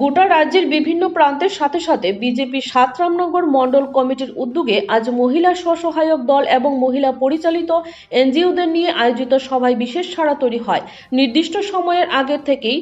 গোটা রাজ্যের বিভিন্ন প্রান্তের সাথে সাথে বিজেপি সাতরামনগর মণ্ডল কমিটির উদ্যোগে আজ মহিলা স্বসহায়ক দল এবং মহিলা পরিচালিত এনজিওদের নিয়ে আয়োজিত সভায় বিশেষ সাড়া তৈরি হয়। নির্দিষ্ট সময়ের আগের থেকেই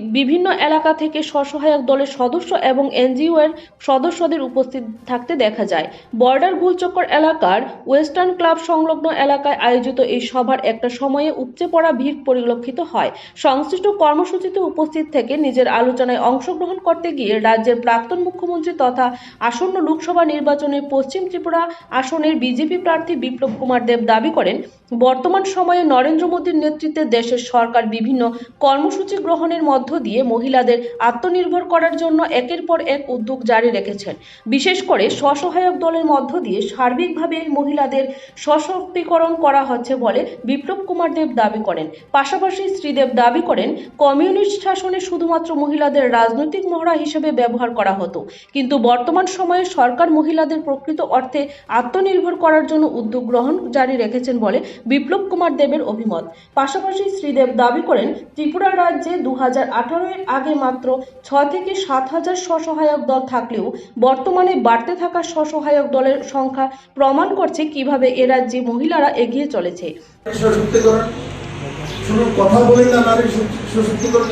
বিভিন্ন এলাকা থেকে স্বসহায়ক দলের সদস্য এবং এনজিও এর সদস্যদের উপস্থিত থাকতে দেখা যায়। বর্ডার গুলচক্কর এলাকার ওয়েস্টার্ন ক্লাব সংলগ্ন এলাকায় আয়োজিত এই সভার একটা সময়ে উপচে পড়া ভিড় পরিলক্ষিত হয়। সংশ্লিষ্ট কর্মসূচিতে উপস্থিত থেকে নিজের আলোচনায় অংশগ্রহণ করতে গিয়ে রাজ্যের প্রাক্তন মুখ্যমন্ত্রী তথা আসন্ন লোকসভা নির্বাচনে পশ্চিম ত্রিপুরা আসনের বিজেপি প্রার্থী বিপ্লব কুমার দেব দাবি করেন, বর্তমান সময়ে নরেন্দ্র মোদীর নেতৃত্বে দেশের সরকার বিভিন্ন কর্মসূচি গ্রহণের মধ্য দিয়ে মহিলাদের আত্মনির্ভর করার জন্য একের পর এক উদ্যোগ জারি রেখেছেন। বিশেষ করে স্বসহায়ক দলের মধ্য দিয়ে সার্বিকভাবে মহিলাদের সশক্তিকরণ করা হচ্ছে বলে বিপ্লব কুমার দেব দাবি করেন। পাশাপাশি শ্রীদেব দাবি করেন, কমিউনিস্ট শাসনে শুধুমাত্র মহিলাদের রাজনৈতিক মহড়া হিসেবে ব্যবহার করা হতো। কিন্তু বর্তমান সময়ে সরকার মহিলাদের প্রকৃত অর্থে আত্মনির্ভর করার জন্য উদ্যোগ গ্রহণ জারি রেখেছেন বলে বিপ্লব কুমার দেবের অভিমত। পাশাপাশি শ্রীদেব দাবি করেন, ত্রিপুরা রাজ্যে দু হাজার এর আগে মাত্র ছ থেকে সাত হাজার স্বসহায়ক দল থাকলেও বর্তমানে বাড়তে থাকা স্বসহায়ক দলের সংখ্যা প্রমাণ করছে কীভাবে এ রাজ্যে মহিলারা এগিয়ে চলেছে। সশক্তিকরণ। শুধু কথা বলেন না নারী সশক্তিকরণ।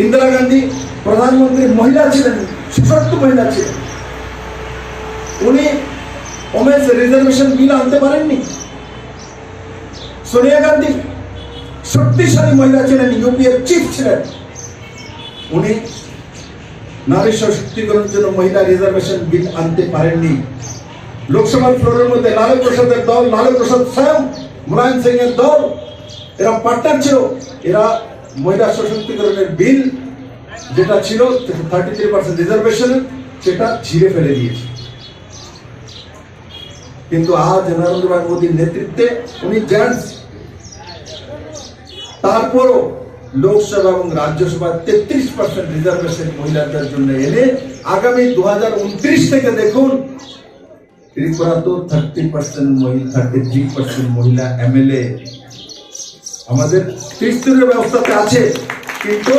ইন্দিরা গান্ধী প্রধানমন্ত্রী মহিলা ছিলেন সশক্ত মহিলা ছিলেন। উনি ওমেন্স রিজার্ভেশন বিল আনতে পারেননি। সোনিয়া গান্ধী শক্তিশালী মহিলা ছিলেন, ইউপিএর চিফ ছিলেন। উনি নারী সশক্তিকরণের জন্য মহিলা রিজার্ভেশন বিল আনতে পারেননি। লোকসভার ফ্লোরের মধ্যে লালু প্রসাদের দল, লালু প্রসাদ স্বয়ং মুলায়ম সিং এর দল, এরা পার্টনার ছিল। এরা মহিলা সশক্তিকরণের বিল যেটা ছিল থার্টি থ্রি পার্সেন্ট রিজার্ভেশন সেটা ছিঁড়ে ফেলে দিয়েছে। কিন্তু আজ নরেন্দ্র ভাই মোদীর নেতৃত্বে উনি জেন্টস তারপরও লোকসভা এবং রাজ্যসভা তেত্রিশ পার্সেন্ট রিজার্ভেশন মহিলাদের জন্য এনে আগামী দু হাজার উনত্রিশ থেকে দেখুন ত্রিপুরা তো থার্টি পার্সেন্ট মহিলা থার্টি থ্রি পার্সেন্ট মহিলা এমএলএ আমাদের ত্রিস্তরীয় ব্যবস্থাতে আছে। কিন্তু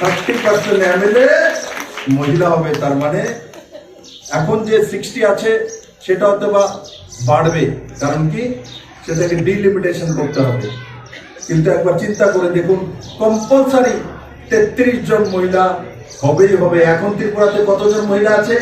থার্টি পার্সেন্ট এমএলএ মহিলা হবে, তার মানে এখন যে সিক্সটি আছে, সেটা হয়তো বা বাড়বে। কারণ কি? সেটাকে ডিলিমিটেশন করতে হবে। কিন্তু একবার চিন্তা করে দেখুন কম্পালসারি তেত্রিশ জন মহিলা হবেই হবে। এখন ত্রিপুরাতে কতজন মহিলা আছে?